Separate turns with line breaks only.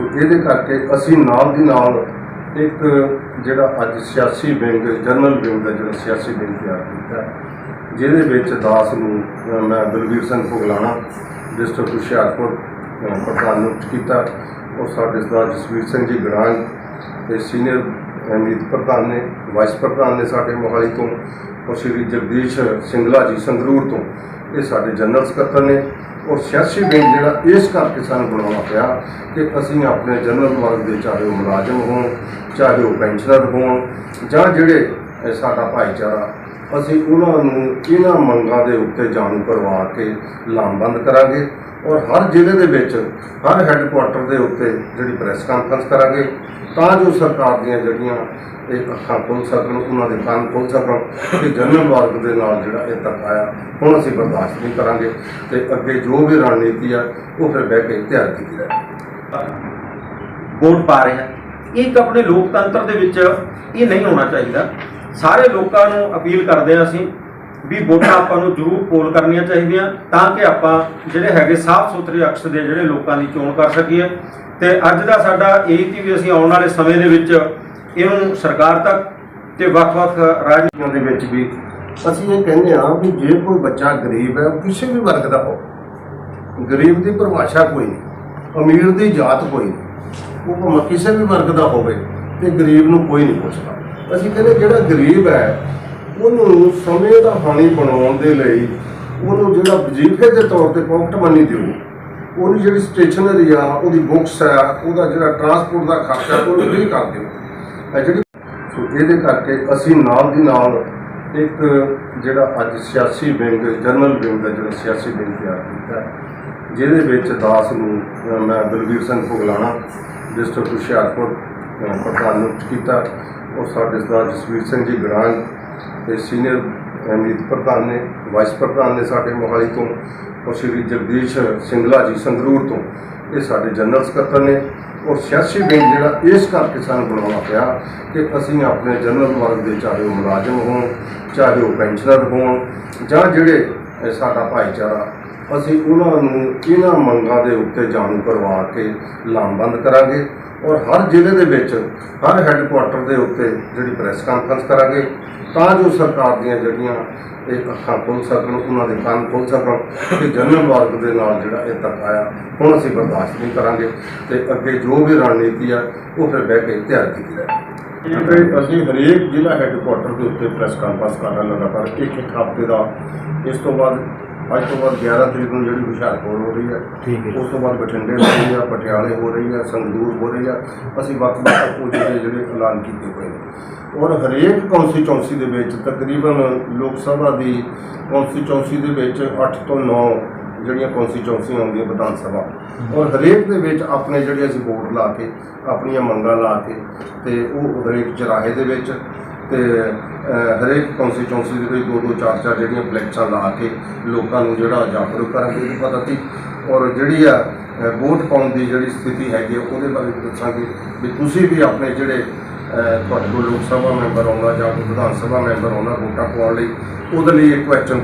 ਸੋ ਇਹਦੇ ਕਰਕੇ ਅਸੀਂ ਨਾਲ ਦੀ ਨਾਲ ਇੱਕ ਜਿਹੜਾ ਅੱਜ ਸਿਆਸੀ ਵਿੰਗ, ਜਨਰਲ ਵਿੰਗ ਦਾ ਜਿਹੜਾ ਸਿਆਸੀ ਵਿੰਗ ਤਿਆਰ ਕੀਤਾ ਜਿਹਦੇ ਵਿੱਚ ਦਾਸ ਨੂੰ ਮੈਂ ਬਲਵੀਰ ਸਿੰਘ ਭੁਗਲਾਣਾ, ਡਿਸਟ੍ਰਿਕਟ ਹੁਸ਼ਿਆਰਪੁਰ ਪ੍ਰਧਾਨ ਨਿਯੁਕਤ ਕੀਤਾ। ਔਰ ਸਾਡੇ ਸਰਦਾਰ ਜਸਵੀਰ ਸਿੰਘ ਜੀ ਗਰਾਂਗ ਤੇ ਸੀਨੀਅਰ ਅਮੀਤ ਪ੍ਰਧਾਨ ਨੇ, ਵਾਈਸ ਪ੍ਰਧਾਨ ਨੇ ਸਾਡੇ ਮੋਹਾਲੀ ਤੋਂ, ਔਰ ਸ਼੍ਰੀ ਜਗਦੀਸ਼ ਸਿੰਗਲਾ ਜੀ ਸੰਗਰੂਰ ਤੋਂ, ਇਹ ਸਾਡੇ ਜਨਰਲ ਸਕੱਤਰ ਨੇ। ਔਰ ਸਿਆਸੀ ਵਿੰਗ ਜਿਹੜਾ ਇਸ ਕਰਕੇ ਸਾਨੂੰ ਬਣਾਉਣਾ ਪਿਆ ਕਿ ਅਸੀਂ ਆਪਣੇ ਜਨਰਲ ਵਰਗ ਦੇ ਚਾਹੇ ਉਹ ਮੁਲਾਜ਼ਮ ਹੋਣ, ਚਾਹੇ ਉਹ ਪੈਨਸ਼ਨਰ ਹੋਣ ਜਾਂ ਜਿਹੜੇ ਸਾਡਾ ਭਾਈਚਾਰਾ ਅਸੀਂ ਉਹਨਾਂ ਨੂੰ ਇਹਨਾਂ ਮੰਗਾਂ ਦੇ ਉੱਤੇ ਜਾਣੂ ਕਰਵਾ ਕੇ ਲਾਮਬੰਦ ਕਰਾਂਗੇ ਔਰ ਹਰ ਜ਼ਿਲ੍ਹੇ ਦੇ ਵਿੱਚ, ਹਰ ਹੈੱਡਕੁਆਟਰ ਦੇ ਉੱਤੇ ਜਿਹੜੀ ਪ੍ਰੈਸ ਕਾਨਫਰੰਸ ਕਰਾਂਗੇ ਤਾਂ ਜੋ ਸਰਕਾਰ ਦੀਆਂ ਜਿਹੜੀਆਂ ਇਹ ਅੱਖਾਂ ਖੁੱਲ ਸਕਣ, ਉਹਨਾਂ ਦੇ ਕੰਨ ਖੁੱਲ ਸਕਣ ਕਿ ਜਨਰਲ ਵਰਗ ਦੇ ਨਾਲ ਜਿਹੜਾ ਇਹ ਧੱਕਾ ਆ ਹੁਣ ਅਸੀਂ ਬਰਦਾਸ਼ਤ ਨਹੀਂ ਕਰਾਂਗੇ ਤੇ ਅੱਗੇ ਜੋ ਵੀ ਰਣਨੀਤੀ ਆ, ਉਹ ਫਿਰ ਬਹਿ ਕੇ ਤਿਆਰ ਕੀਤੀ ਜਾਏ
ਵੋਟ ਪਾ ਰਹੇ ਆ ਇਹ ਇੱਕ ਆਪਣੇ ਲੋਕਤੰਤਰ ਦੇ ਵਿੱਚ ਇਹ ਨਹੀਂ ਹੋਣਾ ਚਾਹੀਦਾ। ਸਾਰੇ ਲੋਕਾਂ ਨੂੰ ਅਪੀਲ ਕਰਦੇ ਆ ਅਸੀਂ ਵੀ ਵੋਟਾਂ ਆਪਾਂ ਨੂੰ ਜ਼ਰੂਰ ਪੋਲ ਕਰਨੀਆਂ ਚਾਹੀਦੀਆਂ ਤਾਂ ਕਿ ਆਪਾਂ ਜਿਹੜੇ ਹੈਗੇ ਸਾਫ਼ ਸੁਥਰੇ ਅਕਸ ਦੇ ਜਿਹੜੇ ਲੋਕਾਂ ਦੀ ਚੋਣ ਕਰ ਸਕੀਏ। ਤੇ ਅੱਜ ਦਾ ਸਾਡਾ ਇਹ ਸੀ ਵੀ ਅਸੀਂ ਆਉਣ ਵਾਲੇ ਸਮੇਂ ਦੇ ਵਿੱਚ ਇਹਨੂੰ ਸਰਕਾਰ ਤੱਕ ਤੇ ਵੱਖ-ਵੱਖ
ਰਾਜਨੀਤੀਆਂ ਦੇ ਵਿੱਚ ਵੀ ਅਸੀਂ ਇਹ ਕਹਿੰਦੇ ਆ ਵੀ ਜੇ ਕੋਈ ਬੱਚਾ ਗਰੀਬ ਹੈ ਕਿਸੇ ਵੀ ਵਰਗ ਦਾ ਹੋ ਗਰੀਬ ਦੀ ਪਰਿਭਾਸ਼ਾ ਕੋਈ ਨਹੀਂ, ਅਮੀਰ ਦੀ ਜਾਤ ਕੋਈ ਨਹੀਂ। ਉਹ ਭਾਵੇਂ ਕਿਸੇ ਵੀ ਵਰਗ ਦਾ ਹੋਵੇ ਤੇ ਗਰੀਬ ਨੂੰ ਕੋਈ ਨਹੀਂ ਪੁੱਛਦਾ। ਅਸੀਂ ਕਹਿੰਦੇ ਜਿਹੜਾ ਗਰੀਬ ਹੈ, ਉਹਨੂੰ ਸਮੇਂ ਦਾ ਹਾਣੀ ਬਣਾਉਣ ਦੇ ਲਈ ਉਹਨੂੰ ਜਿਹੜਾ ਵਜ਼ੀਫੇ ਦੇ ਤੌਰ ਤੇ ਪਾਕਟ ਮਨੀ ਦਿਓ। ਉਹਦੀ ਜਿਹੜੀ ਸਟੇਸ਼ਨਰੀ ਆ, ਉਹਦੀ ਬੁੱਕਸ ਆ, ਉਹਦਾ ਜਿਹੜਾ ਟਰਾਂਸਪੋਰਟ ਦਾ ਖਰਚਾ ਉਹ ਫ੍ਰੀ ਕਰ ਦਿਓ। ਇਹ ਜਿਹੜੀ ਸੋ ਇਹਦੇ ਕਰਕੇ ਅਸੀਂ ਨਾਲ ਦੀ ਨਾਲ ਇੱਕ ਜਿਹੜਾ ਅੱਜ ਸਿਆਸੀ ਵਿੰਗ, ਜਨਰਲ ਵਿੰਗ ਦਾ ਜਿਹੜਾ ਸਿਆਸੀ ਵਿੰਗ ਤਿਆਰ ਕੀਤਾ, ਜਿਹਦੇ ਵਿੱਚ ਦਾਸ ਨੂੰ ਮੈਂ ਬਲਵੀਰ ਸਿੰਘ ਭੁਗਲਾਣਾ ਡਿਸਟ੍ਰਿਕਟ ਹੁਸ਼ਿਆਰਪੁਰ ਪ੍ਰਧਾਨ ਨਿਯੁਕਤ ਕੀਤਾ। ਔਰ ਸਾਡੇ ਸਰਦਾਰ ਜਸਵੀਰ ਸਿੰਘ ਜੀ ਗਰਾਂਗ ਤੇ ਸੀਨੀਅਰ ਅਮੀਤ ਪ੍ਰਧਾਨ ਨੇ, ਵਾਈਸ ਪ੍ਰਧਾਨ ਨੇ ਸਾਡੇ ਮੋਹਾਲੀ ਤੋਂ, ਔਰ ਸ਼੍ਰੀ ਜਗਦੀਸ਼ ਸਿੰਗਲਾ ਜੀ ਸੰਗਰੂਰ ਤੋਂ। ਇਹ ਸਾਡੇ ਜਨਰਲ ਸਕੱਤਰ ਨੇ। ਔਰ ਸਿਆਸੀ ਵਿੰਗ ਜਿਹੜਾ ਇਸ ਕਰਕੇ ਸਾਨੂੰ ਬਣਾਉਣਾ ਪਿਆ ਕਿ ਅਸੀਂ ਆਪਣੇ ਜਨਰਲ ਵਰਗ ਦੇ ਚਾਹੇ ਉਹ ਮੁਲਾਜ਼ਮ ਹੋਣ, ਚਾਹੇ ਉਹ ਪੈਨਸ਼ਨਰ ਹੋਣ, ਜਾਂ ਜਿਹੜੇ ਅਹ ਸਾਡਾ ਭਾਈਚਾਰਾ ਅਸੀਂ ਉਹਨਾਂ ਨੂੰ ਇਹਨਾਂ ਮੰਗਾਂ ਦੇ ਉੱਤੇ ਜਾਣੂ ਕਰਵਾ ਕੇ ਲਾਮਬੰਦ ਕਰਾਂਗੇ ਔਰ ਹਰ ਜ਼ਿਲ੍ਹੇ ਦੇ ਵਿੱਚ, ਹਰ ਹੈੱਡਕੁਆਟਰ ਦੇ ਉੱਤੇ ਜਿਹੜੀ ਪ੍ਰੈਸ ਕਾਨਫਰੰਸ ਕਰਾਂਗੇ ਤਾਂ ਜੋ ਸਰਕਾਰ ਦੀਆਂ ਜਿਹੜੀਆਂ ਇਹ ਅੱਖਾਂ ਖੁੱਲ ਸਕਣ, ਉਹਨਾਂ ਦੇ ਕੰਨ ਖੁੱਲ ਸਕਣ ਕਿ ਜਨਰਲ ਵਰਗ ਦੇ ਨਾਲ ਜਿਹੜਾ ਇਹ ਧੱਕਾ ਆ ਹੁਣ ਅਸੀਂ ਬਰਦਾਸ਼ਤ ਨਹੀਂ ਕਰਾਂਗੇ ਤੇ ਅੱਗੇ ਜੋ ਵੀ ਰਣਨੀਤੀ ਆ, ਉਹ ਫਿਰ ਬਹਿ ਕੇ ਤਿਆਰ ਕੀਤੀ ਜਾਏ ਅਸੀਂ ਹਰੇਕ ਜ਼ਿਲ੍ਹਾ ਹੈੱਡਕੁਆਟਰ ਦੇ ਉੱਤੇ ਪ੍ਰੈਸ ਕਾਨਫਰੰਸ ਕਰ ਰਹੇ ਲਗਾਤਾਰ ਇੱਕ ਇੱਕ ਹਫ਼ਤੇ ਦਾ। ਇਸ ਤੋਂ ਬਾਅਦ ਅੱਜ ਤੋਂ ਬਾਅਦ 11 ਤਰੀਕ ਨੂੰ ਜਿਹੜੀ ਹੁਸ਼ਿਆਰਪੁਰ ਹੋ ਰਹੀ ਹੈ
ਠੀਕ ਹੈ।
ਉਸ ਤੋਂ ਬਾਅਦ ਬਠਿੰਡੇ ਹੋ ਰਹੀ ਹੈ ਪਟਿਆਲੇ ਹੋ ਰਹੀ ਹੈ ਸੰਗਰੂਰ ਹੋ ਰਹੀ ਹੈ ਅਸੀਂ ਵੱਖ-ਵੱਖ ਕੋਚੇ ਜਿਹੜੇ ਐਲਾਨ ਕੀਤੇ ਹੋਏ ਨੇ। ਔਰ ਹਰੇਕ ਕੌਂਸਟੀਚੁਐਂਸੀ ਦੇ ਵਿੱਚ ਤਕਰੀਬਨ ਲੋਕ ਸਭਾ ਦੀ ਕੌਂਸਟੀਚੁਐਂਸੀ ਦੇ ਵਿੱਚ 8 ਤੋਂ 9 ਜਿਹੜੀਆਂ ਕੌਂਸਟੀਚੁਐਂਸੀਆਂ ਆਉਂਦੀਆਂ ਵਿਧਾਨ ਸਭਾ। ਔਰ ਹਰੇਕ ਦੇ ਵਿੱਚ ਆਪਣੇ ਜਿਹੜੇ ਅਸੀਂ ਵੋਟ ਲਾ ਕੇ ਆਪਣੀਆਂ ਮੰਗਾਂ ਲਾ ਕੇ ਤੇ ਉਹ ਹਰੇਕ ਚਰਾਹੇ ਦੇ ਵਿੱਚ ਤੇ ਅਹ, ਹਰੇਕ ਕੌਂਸਟੀਚੁਐਂਸੀ ਦੇ ਵਿੱਚ ਦੋ ਦੋ ਚਾਰ ਚਾਰ ਜਿਹੜੀਆਂ ਫਲੈਕਸਾਂ ਲਾ ਕੇ ਲੋਕਾਂ ਨੂੰ ਜਿਹੜਾ ਜਾਗਰੂਕ ਕਰਾਂਗੇ ਇਹ ਪਤਾ ਸੀ ਔਰ ਜਿਹੜੀ ਆ ਵੋਟ ਪਾਉਣ ਦੀ ਜਿਹੜੀ ਸਥਿਤੀ ਹੈਗੀ ਆ, ਉਹਦੇ ਬਾਰੇ ਵੀ ਦੱਸਾਂਗੇ ਵੀ ਤੁਸੀਂ ਵੀ ਆਪਣੇ ਜਿਹੜੇ ਤੁਹਾਡੇ ਕੋਲ ਲੋਕ ਸਭਾ ਮੈਂਬਰ ਆਉਣਾ ਜਾਂ ਕੋਈ ਵਿਧਾਨ ਸਭਾ ਮੈਂਬਰ ਆਉਣਾ ਵੋਟਾਂ ਪਾਉਣ ਲਈ ਉਹਦੇ ਲਈ ਇੱਕ ਕੁਐਸਚਨ